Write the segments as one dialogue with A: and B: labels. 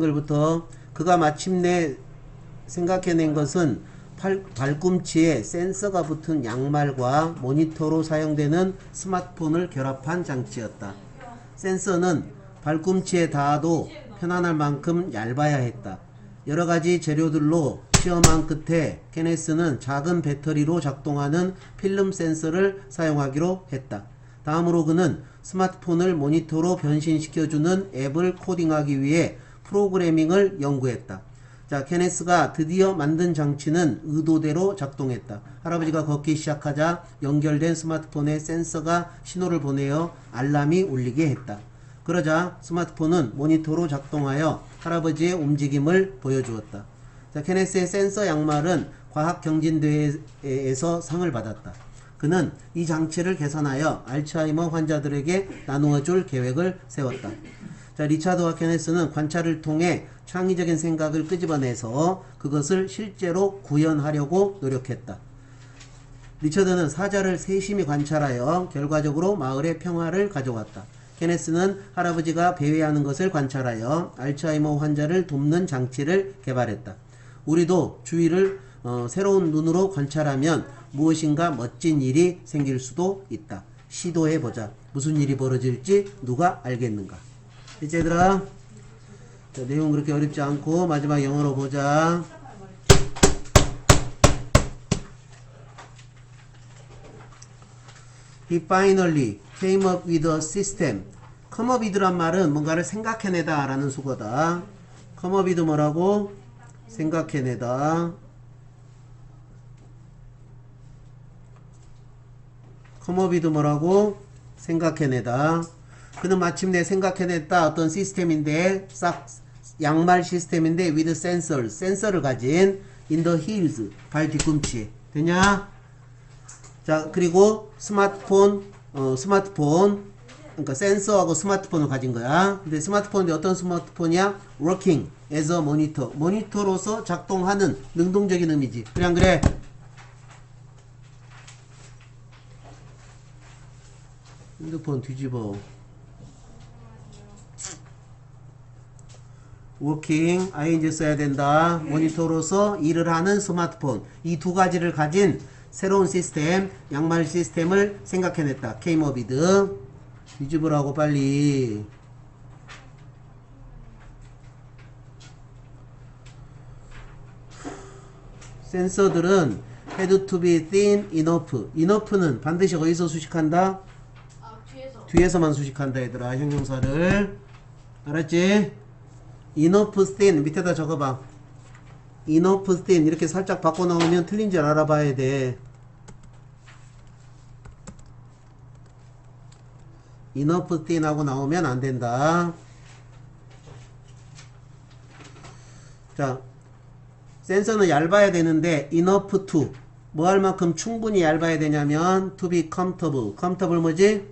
A: 글부터 그가 마침내 생각해낸 것은 팔, 발꿈치에 센서가 붙은 양말과 모니터로 사용되는 스마트폰을 결합한 장치였다. 센서는 발꿈치에 닿아도 편안할 만큼 얇아야 했다. 여러 가지 재료들로 시험한 끝에 케네스는 작은 배터리로 작동하는 필름 센서를 사용하기로 했다. 다음으로 그는 스마트폰을 모니터로 변신시켜주는 앱을 코딩하기 위해 프로그래밍을 연구했다. 자, 케네스가 드디어 만든 장치는 의도대로 작동했다. 할아버지가 걷기 시작하자 연결된 스마트폰에 센서가 신호를 보내어 알람이 울리게 했다. 그러자 스마트폰은 모니터로 작동하여 할아버지의 움직임을 보여주었다. 자, 케네스의 센서 양말은 과학경진대회에서 상을 받았다. 그는 이 장치를 개선하여 알츠하이머 환자들에게 나누어 줄 계획을 세웠다. 자, 리차드 와 케네스는 관찰을 통해 창의적인 생각을 끄집어내서 그것을 실제로 구현하려고 노력했다. 리처드는 사자를 세심히 관찰하여 결과적으로 마을의 평화를 가져왔다. 케네스는 할아버지가 배회하는 것을 관찰하여 알츠하이머 환자를 돕는 장치를 개발했다. 우리도 주위를 어, 새로운 눈으로 관찰하면 무엇인가 멋진 일이 생길 수도 있다. 시도해보자. 무슨 일이 벌어질지 누가 알겠는가. 이제 얘들아 자, 내용 그렇게 어렵지 않고 마지막 영어로 보자. He finally came up with a system. come up with란 말은 뭔가를 생각해내다 라는 수거다. come up with 뭐라고? 생각해내다. come up with 뭐라고? 생각해내다. 그는 마침내 생각해냈다 어떤 시스템인데 싹 양말 시스템인데 with sensors 센서를 가진 in the heels 발 뒤꿈치 되냐? 자 그리고 스마트폰 어, 스마트폰 그러니까 센서하고 스마트폰을 가진 거야. 근데 스마트폰인데 어떤 스마트폰이야? working as a monitor 모니터로서 작동하는 능동적인 의미지. 안 그래? 핸드폰 뒤집어. 워킹 ing 써야 된다. 모니터로서 일을 하는 스마트폰. 이 두 가지를 가진 새로운 시스템, 양말 시스템을 생각해냈다. 케이머비드. 뒤집으라 고 빨리. 센서들은 had to be thin enough. enough는 반드시 어디서 수식한다?
B: 아 뒤에서
A: 뒤에서만 수식한다 얘들아 형용사를 알았지? Thin 밑에다 적어봐. thin 이렇게 살짝 바꿔 나오면 틀린 줄 알아봐야 돼. thin 하고 나오면 안 된다. 자 센서는 얇아야 되는데 enough to 뭐 할 만큼 충분히 얇아야 되냐면 to be comfortable. comfortable 뭐지?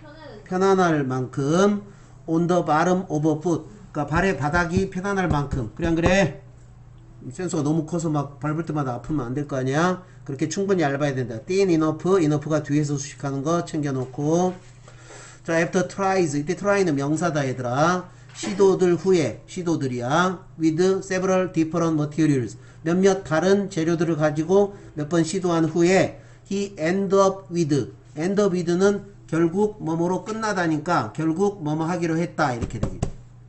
B: 편은
A: 편안할 만큼 on the bottom of a foot. 그러니까 발의 바닥이 편안할 만큼. 그래 안 그래? 센서가 너무 커서 막 밟을 때마다 아프면 안 될 거 아니야? 그렇게 충분히 얇아야 된다. thin enough enough가 뒤에서 수식하는 거 챙겨놓고. 자 after tries. 이때 try는 명사다 얘들아. 시도들 후에 시도들이야. with several different materials. 몇몇 다른 재료들을 가지고 몇 번 시도한 후에 he end up with. end up with는 결국 뭐뭐로 끝나다니까 결국 뭐뭐 하기로 했다 이렇게 되지.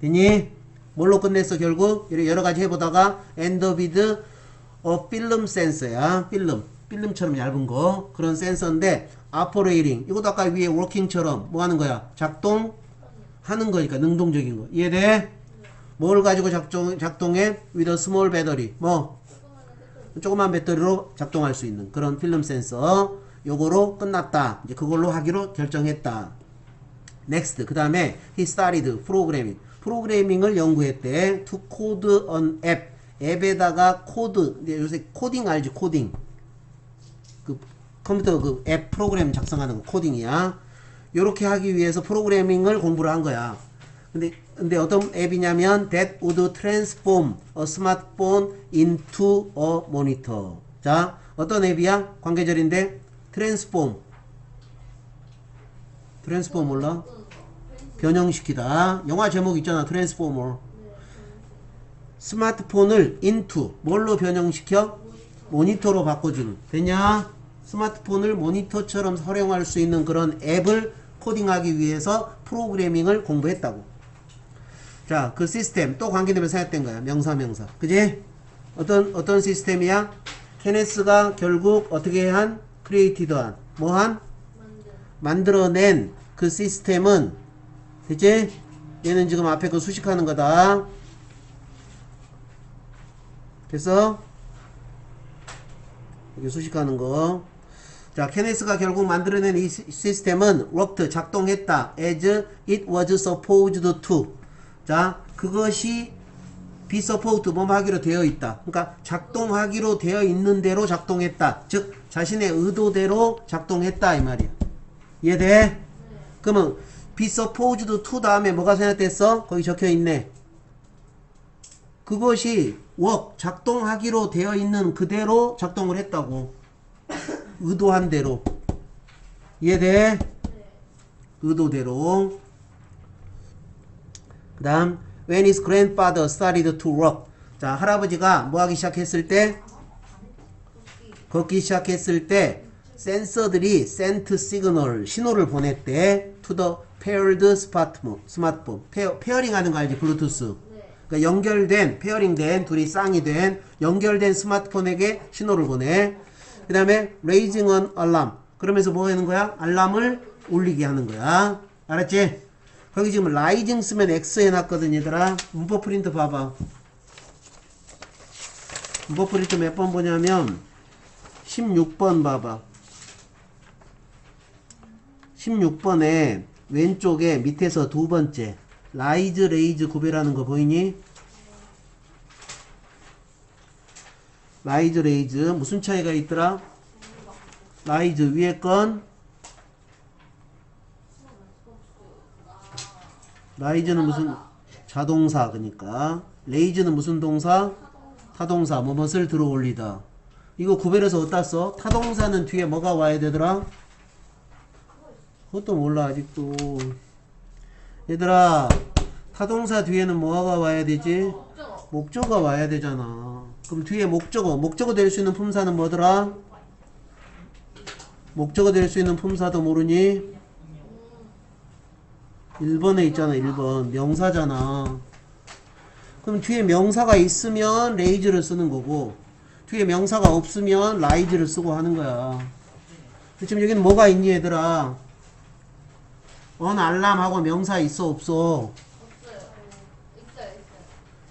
A: 되니? 뭘로 끝냈어 결국? 이렇게 여러 가지 해보다가 with a film sensor야. 필름. 필름처럼 얇은 거. 그런 센서인데 operating 이것도 아까 위에 working처럼 뭐 하는 거야? 작동? 하는 거니까 능동적인 거. 이해돼? 뭘 가지고 작동, 작동해? with a small battery. 뭐? 조그만 배터리로 작동할 수 있는 그런 필름 센서 요거로 끝났다. 이제 그걸로 하기로 결정했다. Next. 그 다음에 he started programming. 프로그래밍을 연구했대. To code an app. 앱에다가 코드 요새 코딩 알지? 코딩 그 컴퓨터 그 앱 프로그램 작성하는 거. 코딩이야. 요렇게 하기 위해서 프로그래밍을 공부를 한 거야. 근데 근데 어떤 앱이냐면 that would transform a smartphone into a monitor. 자, 어떤 앱이야? 관계절인데 transform. transform 몰라? 변형시키다. 영화 제목 있잖아. 트랜스포머. 스마트폰을 into 뭘로 변형시켜? 모니터로 바꿔주는. 되냐? 스마트폰을 모니터처럼 활용할 수 있는 그런 앱을 코딩하기 위해서 프로그래밍을 공부했다고. 자, 그 시스템 또 관계되면 생각된 거야. 명사 명사. 그지? 어떤 어떤 시스템이야? 케네스가 결국 어떻게 한 크리에이티드한 뭐한 만들어낸 그 시스템은 됐지? 얘는 지금 앞에 그 수식하는 거다. 됐어? 이게 수식하는 거. 자, 케네스가 결국 만들어낸 이 시- 시스템은 worked 작동했다. as it was supposed to. 자, 그것이 be supposed 뭐 하기로 되어 있다. 그러니까 작동하기로 되어 있는 대로 작동했다. 즉 자신의 의도대로 작동했다 이 말이야. 이해돼? 그러면 be supposed to 다음에 뭐가 생략됐어? 거기 적혀 있네. 그것이 work 작동하기로 되어 있는 그대로 작동을 했다고. 의도한 대로. 이해돼? 의도대로. 그 다음 When his grandfather started to work. 자 할아버지가 뭐 하기 시작했을 때? 걷기 시작했을 때 센서들이 sent signal 신호를 보냈대. To the paired smartphone 스마트폰 페어, 페어링 하는 거 알지? 블루투스. 그러니까 연결된 페어링된 둘이 쌍이 된 연결된 스마트폰에게 신호를 보내. 그 다음에 raising an alarm. 그러면서 뭐 하는 거야? 알람을 울리게 하는 거야. 알았지? 거기 지금 라이징 쓰면 X 해놨거든 얘들아. 문법 프린트 봐봐. 문법 프린트 몇 번 보냐면 16번 봐봐. 16번에 왼쪽에 밑에서 두 번째. 라이즈 레이즈 구별하는 거 보이니? 라이즈 레이즈. 무슨 차이가 있더라? 라이즈 위에 건 라이즈는 무슨 자동사 그니까 레이즈는 무슨 동사 타동사 뭐뭇을 들어 올리다 이거 구별해서 어디다 써? 타동사는 뒤에 뭐가 와야 되더라? 그것도 몰라 아직도 얘들아 타동사 뒤에는 뭐가 와야 되지? 목적어가 와야 되잖아 그럼 뒤에 목적어 목적어 될 수 있는 품사는 뭐더라? 목적어 될 수 있는 품사도 모르니? 1번에 있잖아 1번 명사잖아. 그럼 뒤에 명사가 있으면 레이즈를 쓰는 거고 뒤에 명사가 없으면 라이즈를 쓰고 하는 거야. 지금 여기는 뭐가 있니 얘들아? 언 알람하고 명사 있어 없어?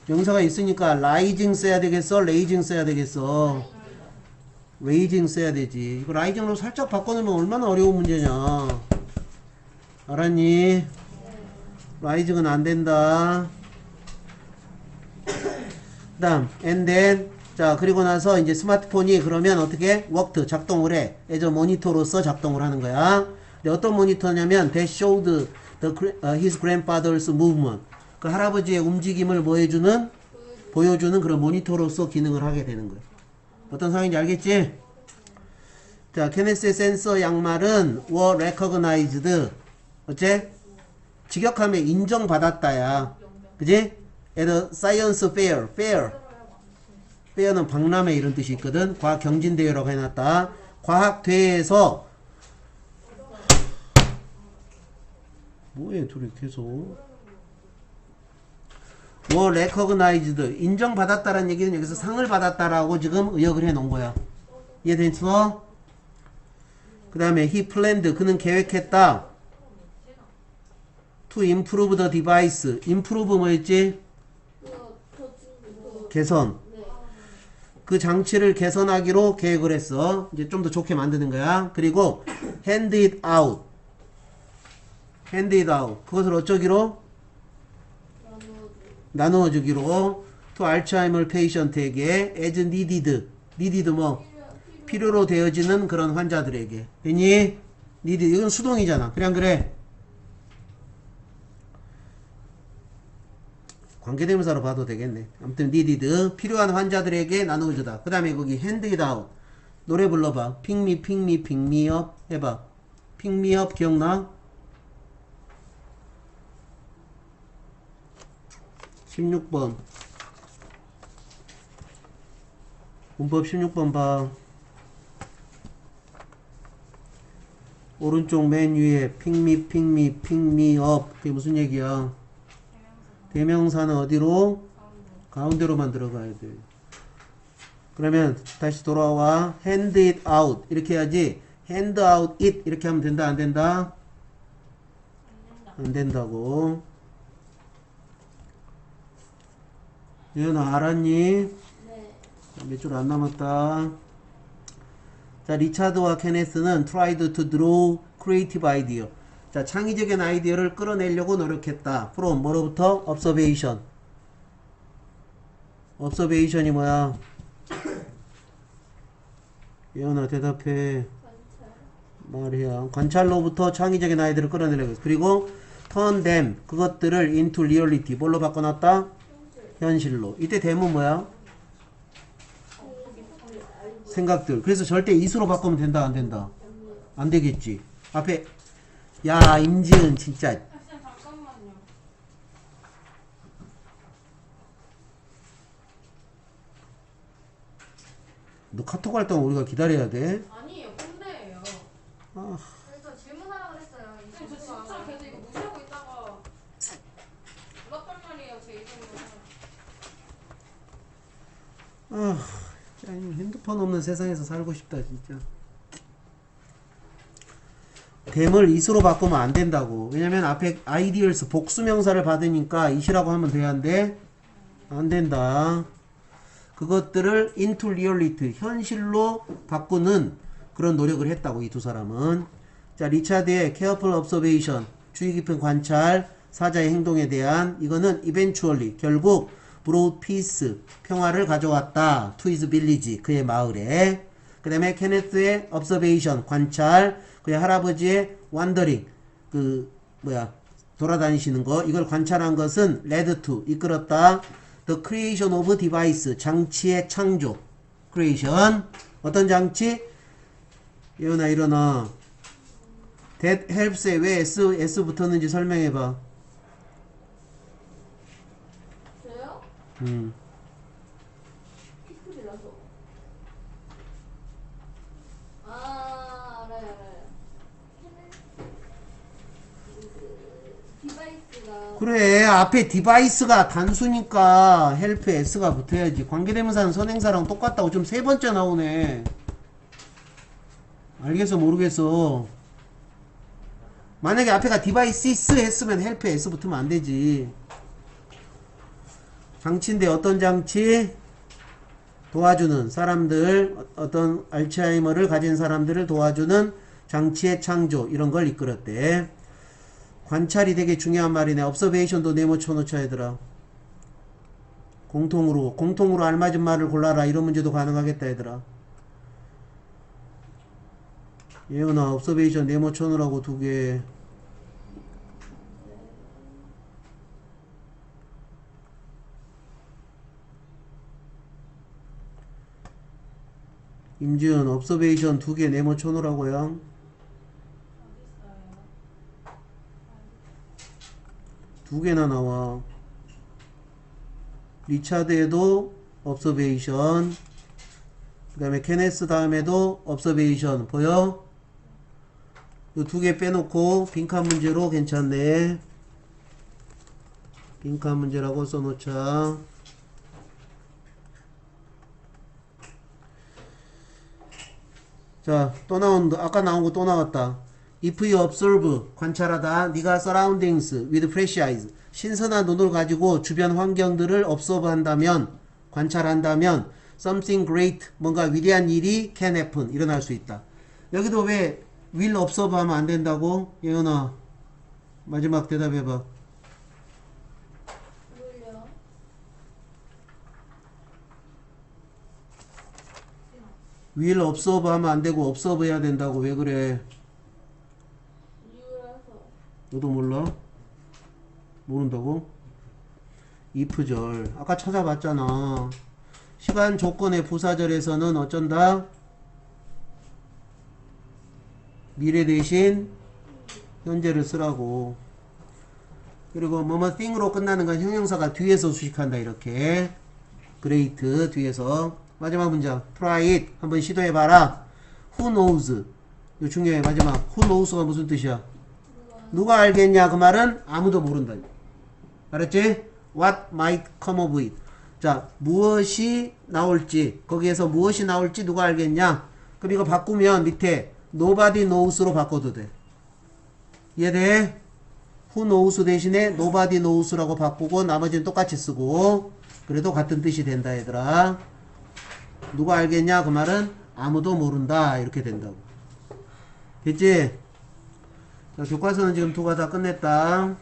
A: 명사가 있으니까 라이징 써야 되겠어 레이징 써야 되겠어? 레이징 써야 되지. 이거 라이징으로 살짝 바꿔놓으면 얼마나 어려운 문제냐. 알았니? 라이징은 안 된다. 그 다음, and then, 자, 그리고 나서 이제 스마트폰이 그러면 어떻게? worked, 작동을 해. a 모니터로서 작동을 하는 거야. 근데 어떤 모니터냐면, that showed the, 어, his grandfather's movement. 그 할아버지의 움직임을 뭐 해주는? 보여주는 그런 모니터로서 기능을 하게 되는 거야. 어떤 상황인지 알겠지? 자, 케네스의 센서 양말은 were recognized. 어째? 직역하면 인정받았다야. 그지? at a science fair는 박람회 이런 뜻이 있거든. 과학 경진대회라고 해놨다. 과학 대회에서 뭐해 둘이 계속 뭐 recognized 인정받았다라는 얘기는 여기서 상을 받았다라고 지금 의역을 해 놓은 거야. 이해됐어? 그 다음에 he planned 그는 계획했다. To improve the device. improve 뭐였지? 개선. 그 장치를 개선하기로 계획을 했어. 이제 좀 더 좋게 만드는 거야. 그리고 hand it out. hand it out. 그것을 어쩌기로? 나누어 주기로 to 알츠하이머 페이션트에게 as needed. needed 뭐? 필요로 되어지는 그런 환자들에게. 됐니? needed. 이건 수동이잖아. 안 그래? 관계대명사로 봐도 되겠네. 아무튼 needed 필요한 환자들에게 나누어 주다. 그 다음에 거기 out 노래 불러봐. pick up 해봐. up 기억나? 16번 문법 16번 봐 오른쪽 맨 위에 픽미 픽미 픽미업 그게 무슨 얘기야 대명사는 어디로 가운데로만 들어가야 돼 그러면 다시 돌아와 hand it out 이렇게 해야지 hand out it 이렇게 하면 된다 안 된다 안 된다고 예은아 알았니?
B: 네.
A: 몇 줄 안 남았다. 자, 리차드와 케네스는 tried to draw creative idea. 자, 창의적인 아이디어를 끌어내려고 노력했다. from 뭐로부터? observation. observation이 뭐야? 예언아 대답해. 말이야. 관찰로부터 창의적인 아이디어를 끌어내려고 했어. 그리고 turn them 그것들을 into reality. 뭘로 바꿔놨다?
B: 현실.
A: 현실로. 이때 대문 뭐야? 생각들. 그래서 절대 이수로 바꾸면 된다, 안 된다? 안 되겠지. 앞에, 야, 임지은 진짜.
C: 잠깐만요.
A: 너 카톡 할 동안 우리가 기다려야 돼?
C: 아니에요, 꼰대예요.
A: 아,
B: 그래서 질문하라고 그랬어요. 이
C: 쌤, 저 진짜 계속 이거 무시하고 있다가 몰랐단 말이에요, 제 이름을.
A: 아, 야, 이 핸드폰 없는 세상에서 살고 싶다, 진짜. 댐을 이수로 바꾸면 안 된다고. 왜냐면 앞에 ideals 복수명사를 받으니까 이시라고 하면 돼야 한대. 안 된다. 그것들을 into reality, 현실로 바꾸는 그런 노력을 했다고, 이 두 사람은. 자, 리차드의 careful observation, 주의 깊은 관찰, 사자의 행동에 대한, 이거는 eventually, 결국, brought peace, 평화를 가져왔다. his village, 그의 마을에. 그 다음에 케네스의 observation, 관찰, 그의 할아버지의 wandering, 그, 뭐야, 돌아다니시는 거, 이걸 관찰한 것은 led to, 이끌었다. The creation of device, 장치의 창조. creation. 어떤 장치? 예은아, 일어나. That helps에 왜 S, S 붙었는지 설명해봐. 음.
B: 피플이라서. 아, 알아요, 알아요. 그 디바이스가
A: 그래, 앞에 디바이스가 단수니까 헬프 S가 붙어야지. 관계대명사는 선행사랑 똑같다고 좀 세 번째 나오네. 알겠어, 모르겠어. 만약에 앞에가 디바이스 했으면 헬프 S 붙으면 안 되지. 장치인데 어떤 장치? 도와주는 사람들, 어- 어떤 알츠하이머를 가진 사람들을 도와주는 장치의 창조, 이런 걸 이끌었대. 관찰이 되게 중요한 말이네. observation도 네모 쳐놓자 얘들아. 공통으로 공통으로 알맞은 말을 골라라 이런 문제도 가능하겠다 얘들아. 예은아 observation 네모 쳐놓으라고 두 개. 임지은 observation 두 개 네모 쳐놓으라고요.
C: 어딨어요?
A: 두 개나 나와. 리차드에도 observation. 그 다음에 케네스 다음에도 observation. 보여? 이 두 개 빼놓고 빈칸 문제로 괜찮네. 빈칸 문제라고 써놓자. 자, 또 나온다. 아까 나온 거 또 나왔다. If you observe, 관찰하다. 네가 surroundings with fresh eyes. 신선한 눈을 가지고 주변 환경들을 observe 한다면, 관찰한다면, something great, 뭔가 위대한 일이 can happen, 일어날 수 있다. 여기도 왜 will observe 하면 안 된다고? 예은아, 마지막 대답해봐. will observe 하면 안 되고 observe 해야 된다고. 왜 그래? 너도 몰라? 모른다고? if절. 아까 찾아봤잖아. 시간 조건의 부사절에서는 어쩐다? 미래 대신 현재를 쓰라고. 그리고 뭐뭐 thing으로 끝나는 건 형용사가 뒤에서 수식한다 이렇게. great 뒤에서. 마지막 문장. try it. 한번 시도해봐라. who knows? 이거 중요해 마지막. who knows가 무슨 뜻이야 누가 알겠냐? 그 말은 아무도 모른다 알았지? what might come of it? 자 무엇이 나올지 거기에서 무엇이 나올지 누가 알겠냐? 그럼 이거 바꾸면 밑에 nobody knows로 바꿔도 돼. 이해돼? who knows 대신에 nobody knows라고 바꾸고 나머지는 똑같이 쓰고 그래도 같은 뜻이 된다 얘들아. 누가 알겠냐? 그 말은 아무도 모른다. 이렇게 된다고. 됐지? 자 교과서는 지금 두가다 끝냈다